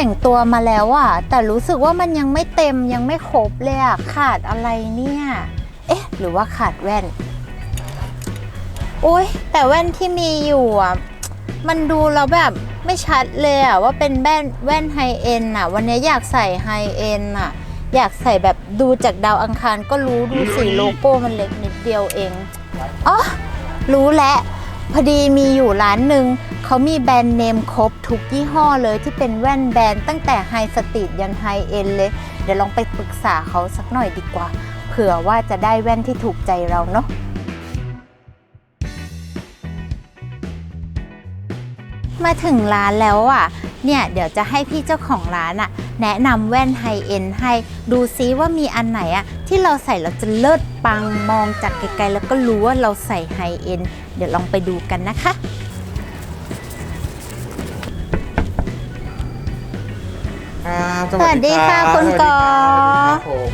วันเนี้ยแต่งตัวมาแล้วอะแต่รู้สึกว่ามันยังไม่เต็มยังไม่ครบเลยอะขาดอะไรเนี่ย เอ๊ะ หรือว่าขาดแว่นโอ้ยแต่แว่นที่มีอยู่อะมันดูแล้วแบบไม่ชัดเลยอะว่าเป็นแว่นแว่นไฮเอ็นอะวันนี้อยากใส่ไฮเอ็นอะอยากใส่แบบดูจากดาวอังคารก็รู้ดูสีโลโก้มันเล็กนิดเดียวเองอ๋อรู้แล้ว พอดีมีอยู่ร้านหนึ่งเขามีแบรนด์เนมครบทุกยี่ห้อเลยที่เป็นแว่นแบรนด์ตั้งแต่ไฮสตรีทยันไฮเอ็นเลย เดี๋ยวลองไปปรึกษาเขาสักหน่อยดีกว่า เผื่อว่าจะได้แว่นที่ถูกใจเราเนาะมาถึงร้านแล้วอะ เนี่ยเดี๋ยวจะให้พี่เจ้าของร้านอะ แนะนำแว่นไฮเอ็นให้ ดูซิว่ามีอันไหนอะที่เราใส่เราจะเลิศปังมองจากไกลๆ แล้วก็รู้ว่าเราใส่ไฮเอ็นเดี๋ยวลองไปดูกันนะคะครับสวัสดีค่ะรับคุณสวัสดีกอครับผม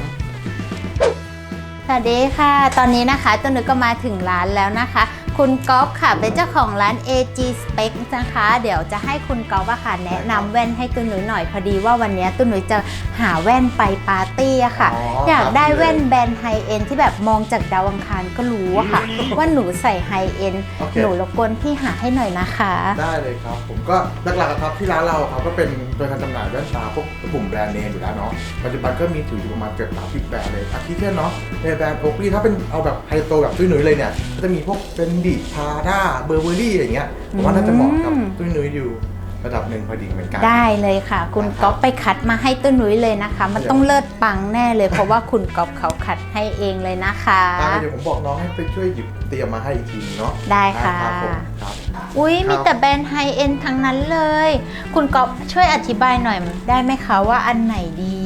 สวัสดีค่ะ ตอนนี้นะคะตัวนึกก็มาถึงร้านแล้วนะคะ คุณก๊อฟค่ะ เป็นเจ้าของร้าน AG Spec นะคะ เดี๋ยวจะให้คุณก๊อฟอะค่ะ แนะนำแว่นให้ตุ้หนุยหน่อยพอดีว่าวันนี้ตุ้หนุยจะหาแว่นไปปาร์ตี้อะค่ะอยากได้แว่นแบรนด์ไฮเอ็นที่แบบมองจากดาวอังคารก็รู้อะค่ะ ว่าหนูใส่ไฮเอ็นโอเค หนูรบกวนพี่หาให้หน่อยนะคะ ได้เลยครับ ผมก็หลักๆครับที่ร้านเราครับก็เป็นตัวแทนจำหน่ายแว่นตาพวกกลุ่มแบรนด์เนมอยู่แล้วเนาะปัจจุบันก็มีถืออยู่ประมาณเกือบสามสิบแบรนด์เลยอาทิเช่นเนาะในแบรนด์โอคลีถ้าเป็นเอาแบบไฮโซแบบตุ้ยหนุยเลยเนี่ยก็จะมีพวกเป็นดิพาด้าเบอร์เบอรี่อย่างเงี้ยผมว่าน่าจะเหมาะกับอืมตุ้ยหนุยอยู่ระดับหนึ่งพอดีเหมือนกัน ได้เลยค่ะ คุณก๊อฟไปคัดมาให้ตุ้หนุยเลยนะคะ มันต้องเลิศปังแน่เลย เพราะว่าคุณก๊อฟเขาคัดให้เองเลยนะคะอ่าเดี๋ยวผมบอกน้องให้ไปช่วยหยิบเตรียมมาให้อีกทีนึงเนาะได้ค่ะรับผมครับอุ้ยครับมีแต่แบรนด์ไฮเอ็นทั้งนั้นเลย คุณก๊อฟช่วยอธิบายหน่อยได้ไหมคะว่าอันไหนดี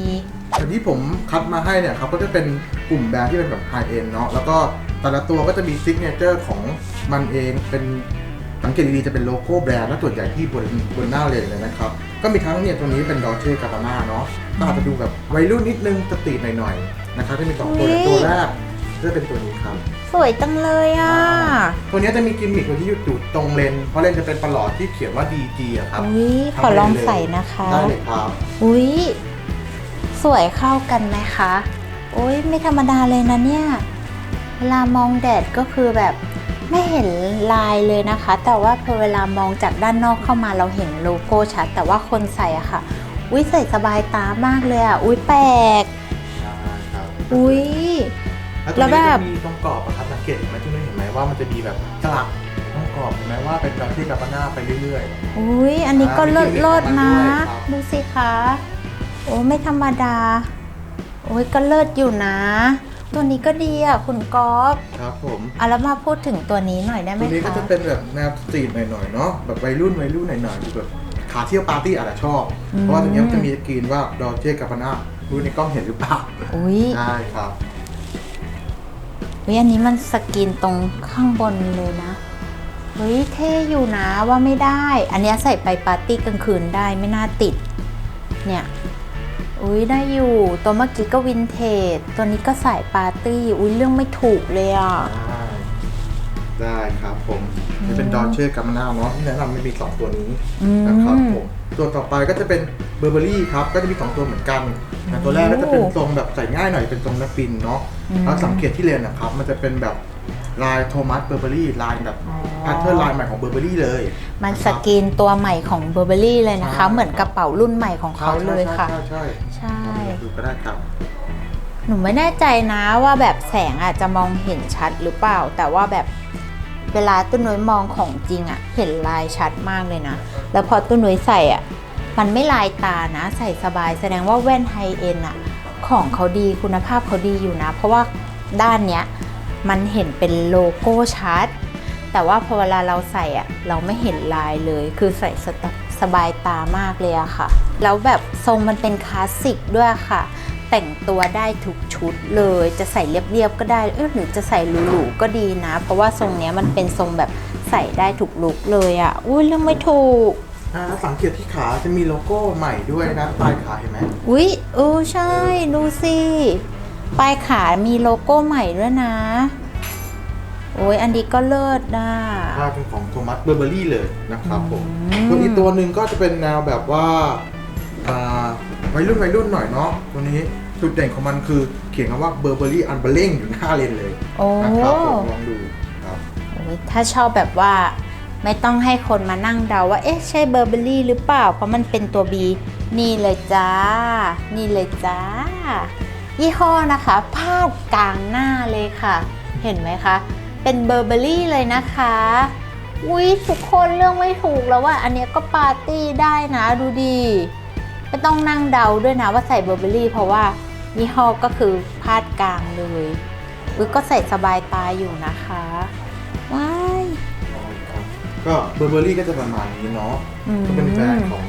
ส่วนที่ผมคัดมาให้เนี่ยครับก็จะเป็นกลุ่มแบรนด์ที่เป็นแบบไฮเอ็นเนาะแล้วก็ แต่ละตัวก็จะมีซิกเนเจอร์ของมันเองเป็นสังเกตดีๆจะเป็นโลโก้แบรนด์และส่วนใหญ่ที่บนบนหน้าเลนเลยนะครับ ก็มีทั้งเนี่ยตัวนี้เป็นดอเช่กาบาน่าเนาะก็อาจจะดูแบบวัยรุ่นนิดนึงสตรีทหน่อยๆนะครับที่มีสองตัวอุ๊ยตัวแรกจะเป็นตัวนี้ครับ สวยจังเลยอะ ตัวนี้จะมีกิมมิคที่อยู่ตรงเลน เพราะเลนจะเป็นประหลอดที่เขียนว่า DG อะครับอุ้ยขอลองใส่นะคะ ได้เลยครับ อุ้ยสวยเข้ากันไหมคะ อุ้ยไม่ธรรมดาเลยนะเนี่ย เวลามองแดดก็คือแบบไม่เห็นลายเลยนะคะ แต่ว่าพอเวลามองจากด้านนอกเข้ามาเราเห็นโลโก้ชัด แต่ว่าคนใส่อะค่ะ อุ้ยใส่สบายตามากเลยอะอุ้ยแปลกใช่ครับอุ้ย แล้วแล้ตัววนี้แบบจะมีตรงกรอบอะครับสังเกตเห็นไหมที่นี่เห็นไหมว่ามันจะมีแบบสลักตรงกรอบเห็นไหมว่าเป็นดอเช่กาบาน่าไปเรื่อยๆ อุ้ยอันนี้ก็อ่าเลิศมีเลิศกิมมิคนะของมันด้วยครับดูสิคะ โอ้ไม่ธรรมดา โอ้ยก็เลิศอยู่นะ ตัวนี้ก็ดีอะคุณก๊อฟครับผมเอาแล้วมาพูดถึงตัวนี้หน่อยได้ไหมตัวนี้ก็คะ จะเป็นแบบแนวสตรีทหน่อยๆเนาะแบบวัยรุ่นวัยรุ่นหน่อยๆดูแบบขาเที่ยวปาร์ตี้อาจจะชอบเพราะว่าตัวนี้มันจะมีสกรีนว่าดอเช่กาบาน่าดูในกล้องเห็นหรือเปล่าอุ้ยใช่ครับเฮ้ยอันนี้มันสกรีนตรงข้างบนเลยนะเฮ้ยเท่อยู่นะว่าไม่ได้ อันเนี้ยใส่ไปปาร์ตี้กลางคืนได้ไม่น่าติด เนี่ย อุ้ยได้อยู่ ตัวเมื่อกี้ก็วินเทจ ตัวนี้ก็สายปาร์ตี้ อุ้ยเรื่องไม่ถูกเลยอะ ได้ได้ครับผมนี่เป็นดอเช่กาบาน่าเนาะที่แนะนำไม่มีสองตัวนี้อืม นะครับผมตัวต่อไปก็จะเป็นเบอร์เบอรี่ครับก็จะมีสองตัวเหมือนกันแต่ตัวแรกก็จะเป็นทรงแบบใส่ง่ายหน่อยเป็นทรงนักบินเนาะอืมแล้วสังเกตที่เลนนะครับ มันจะเป็นแบบลายโทมัสเบอร์เบอรี่ลายแบบอ๋อแพทเทิร์นลายใหม่ของเบอร์เบอรี่เลยมันสกรีนตัวใหม่ของเบอร์เบอรี่เลยนะคะใช่เหมือนกระเป๋ารุ่นใหม่ของเขาเลยค่ะ ใช่ใช่ใช่ ใช่ ดูก็ได้ครับหนูไม่แน่ใจนะว่าแบบแสงอาจจะมองเห็นชัดหรือเปล่า แต่ว่าแบบเวลาตุ้นนุ้ยมองของจริงอะเห็นลายชัดมากเลยนะ แล้วพอตุ้นนุ้ยใส่อะมันไม่ลายตานะ ใส่สบายแสดงว่าแว่นไฮเอ็นอะของเขาดีคุณภาพเขาดีอยู่นะ เพราะว่าด้านเนี้ยมันเห็นเป็นโลโก้ชัด แต่ว่าพอเวลาเราใส่อะเราไม่เห็นลายเลย คือใส่สตสบายตามากเลยอะค่ะ แล้วแบบทรงมันเป็นคลาสสิกด้วยค่ะ แต่งตัวได้ทุกชุดเลย จะใส่เรียบๆก็ได้เออหรือจะใส่หรูๆก็ดีนะ เพราะว่าทรงเนี้ยมันเป็นทรงแบบใส่ได้ทุกลุกเลยอะอุ้ยเรื่องไม่ถูกอ่าสังเกตที่ขาจะมีโลโก้ใหม่ด้วยนะปลายขาเห็นไหมอุ้ยเออใช่ ดูสิ ปลายขามีโลโก้ใหม่ด้วยนะ โอ้ยอันนี้ก็เลิศนะถ้าเป็นของโทมัสเบอร์เบอรี่เลยนะครับผมอืมส่วนอีกตัวหนึ่งก็จะเป็นแนวแบบว่าอ่าวัยรุ่นวัยรุ่นหน่อยเนาะตัวนี้จุดเด่นของมันคือเขียนคำว่าเบอร์เบอรี่อันเบลเล่งอยู่หน้าเลนเลยโอ้นะครับผมลองดูครับโอ้ยถ้าชอบแบบว่าไม่ต้องให้คนมานั่งเดาว่า เอ๊ะ ใช่เบอร์เบอรี่หรือเปล่า เพราะมันเป็นตัว B นี่เลยจ้า นี่เลยจ้า ยี่ห้อนะคะ พาดกลางหน้าเลยค่ะ เห็นไหมคะ เป็นเบอร์เบอรี่เลยนะคะอุ๊ยทุกคนเรื่องไม่ถูกแล้วว่าอันเนี้ยก็ปาร์ตี้ได้นะดูดีไม่ต้องนั่งเดาด้วยนะว่าใส่เบอร์เบอรี่เพราะว่ายี่ห้อก็คือพาดกลางเลยอุ๊ยก็ใส่สบายตาอยู่นะคะว้ายก็เบอร์เบอรี่ก็จะประมาณนี้เนาะอืมก็เป็นแบรนด์ของ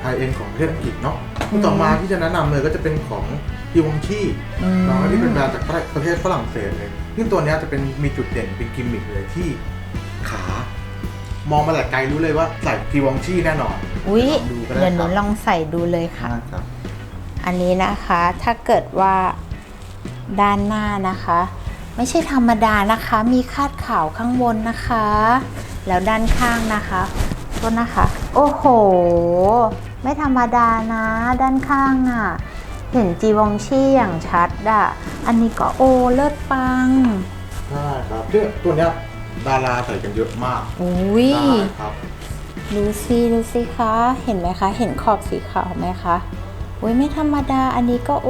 ไฮเอ็นของประเทศอังกฤษเนาะต่อมาที่จะแนะนำเลยก็จะเป็นของ ดิวงชีอืมเนาะที่เป็นแบรนด์จากประเทศฝรั่งเศสเลยซึ่งตัวเนี้ยจะเป็นมีจุดเด่นเป็นกิมมิคเลยที่ขามองมาแต่ไกลรู้เลยว่าใส่ดิวงชีแน่นอนอุ๊ยลองดูก็ได้เดี๋ยวหนูครับลองใส่ดูเลยค่ะครับอันนี้นะคะถ้าเกิดว่าด้านหน้านะคะ ไม่ใช่ธรรมดานะคะ มีคาดขาวข้างบนนะคะ แล้วด้านข้างนะคะก็นะคะ โอ้โห ไม่ธรรมดานะ ด้านข้างอะ่ะ เห็นจีวองชี่อย่างชัดอะ่ะอันนี้ก็โอเลิศปังใช่ครับเนี่ยตัวเนี้ยดาราใส่กันเยอะมากอุ้ยได้ครับดูสิดูสิคะ เห็นไหมคะ เห็นขอบสีขาวไหมคะ อุ้ยไม่ธรรมดา อันนี้ก็โอ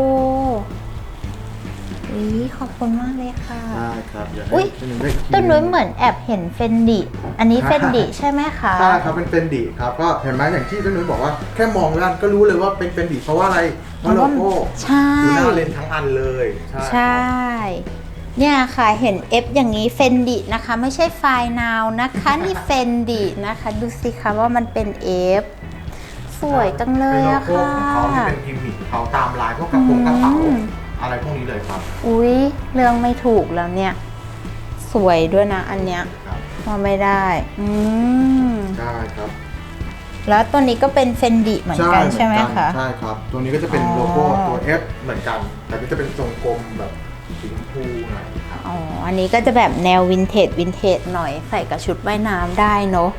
อุ้ยขอบคุณมากเลยค่ะ ได้ครับเดี๋ยวอุ๊ให้ยพี่หนึ่งได้อีกทีต้นนุ้ยเหมือนแอบเห็นเฟนดิ อันนี้เฟนดิใช่ไหมคะ ใช่ครับเป็นเฟนดิครับก็เห็นไหมอย่างที่ต้นนุ้ยบอกว่าแค่มองด้านก็รู้เลยว่าเป็นเฟนดิเพราะว่าอะไรเพราะโลโก้ใช่ อยู่หน้าเลนทั้งอันเลยใช่ใช่ เนี่ยค่ะเห็น F อย่างนี้เฟนดินะคะ ไม่ใช่ไฟล์นาวนะคะ นี่เฟนดินะคะ ดูสิคะว่ามันเป็น F สวยจังเลยเป็นโลอะโก้ค่ะ ของเขาที่เป็นกิมมิคเขาตามลายพวกกระโปรงกระเป๋าอืม อะไรพวกนี้เลยครับอุ๊ยเรื่องไม่ถูกแล้วเนี่ย สวยด้วยนะอันเนี้ยครับว่าไม่ได้ อืมใช่ครับแล้วตัวนี้ก็เป็นเฟนดิเหมือนกันใช่ไหมเอนคะ ใช่ครับ ตัวนี้ก็จะเป็นอ๋อโลโก้ตัว F เหมือนกัน แต่ก็จะเป็นทรงกลมแบบสีชมพูหน่อยครับอ๋อ อันนี้ก็จะแบบแนววินเทจวินเทจหน่อยใส่กับชุดว่ายน้ำได้เนอะ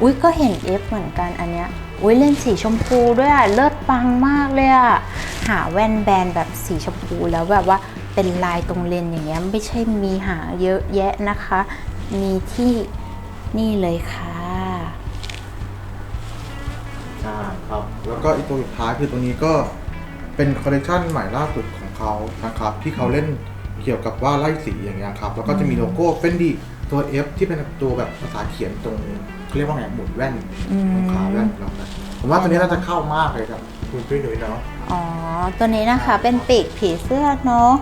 อุ้ยก็เห็นเอฟเหมือนกันอันเนี้ยอุ้ยเล่นสีชมพูด้วยอะเลิศปังมากเลยอะหาแว่นแบนแบบสีชมพูแล้วแบบว่าเป็นลายตรงเลนอย่างเงี้ยไม่ใช่มีหาเยอะแยะนะคะ มีที่นี่เลยค่ะใช่ครับ แล้วก็อีกตัวสุดท้ายคือตัวนี้ก็เป็นคอลเลคชันใหม่ล่าสุดของเขานะครับ ที่เขาเล่นเกี่ยวกับว่าไล่สีอย่างเงี้ยครับ แล้วก็จะมีโลโก้เป็นดี ตัว F ที่เป็นตัวแบบภาษาเขียนตรงเขาเรียกว่าไงหมุนแว่นอืมตรงขาแว่นเรานะผมว่าตัวนี้น่าจะเข้ามากเลยครับคุณตุ้ยหนุ่ยเนาะ อ๋อ ตัวนี้นะคะเป็นปีกผีเสื้อเนาะ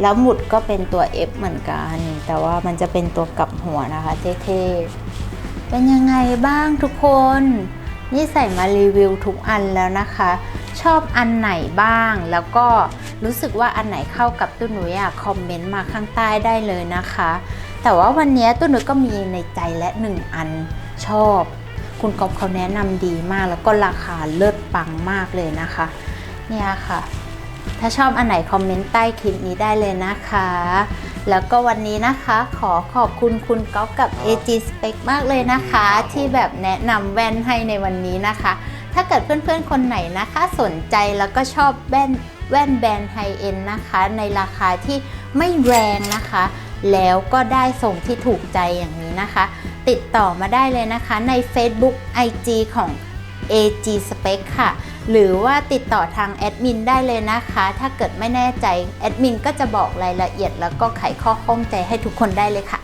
แล้วหมุดก็เป็นตัว F เหมือนกัน แต่ว่ามันจะเป็นตัวกลับหัวนะคะเท่ๆ เป็นยังไงบ้างทุกคน นี่ใส่มารีวิวทุกอันแล้วนะคะ ชอบอันไหนบ้าง แล้วก็รู้สึกว่าอันไหนเข้ากับตุ้หนุยอะคอมเมนต์มาข้างใต้ได้เลยนะคะ แต่ว่าวันนี้ตุ้นุยก็มีในใจและหนึ่งอันชอบ คุณก๊อบเขาแนะนำดีมากแล้วก็ราคาเลิศปังมากเลยนะคะ เนี่ยค่ะ ถ้าชอบอันไหนคอมเมนต์ใต้คลิปนี้ได้เลยนะคะ แล้วก็วันนี้นะคะขอขอบคุณคุณก๊อฟกับ AG Spec มากเลยนะคะ ที่แบบแนะนำแว่นให้ในวันนี้นะคะ ถ้าเกิดเพื่อนๆคนไหนนะคะสนใจแล้วก็ชอบแว่นแว่นแบรนด์ไฮเอ็นนะคะ ในราคาที่ไม่แรงนะคะ แล้วก็ได้ส่งที่ถูกใจอย่างนี้นะคะ ติดต่อมาได้เลยนะคะใน Facebook IG ของ AG Spec ค่ะ หรือว่าติดต่อทางแอดมินได้เลยนะคะ ถ้าเกิดไม่แน่ใจแอดมินก็จะบอกรายละเอียดแล้วก็ไขข้อข้องใจให้ทุกคนได้เลยค่ะ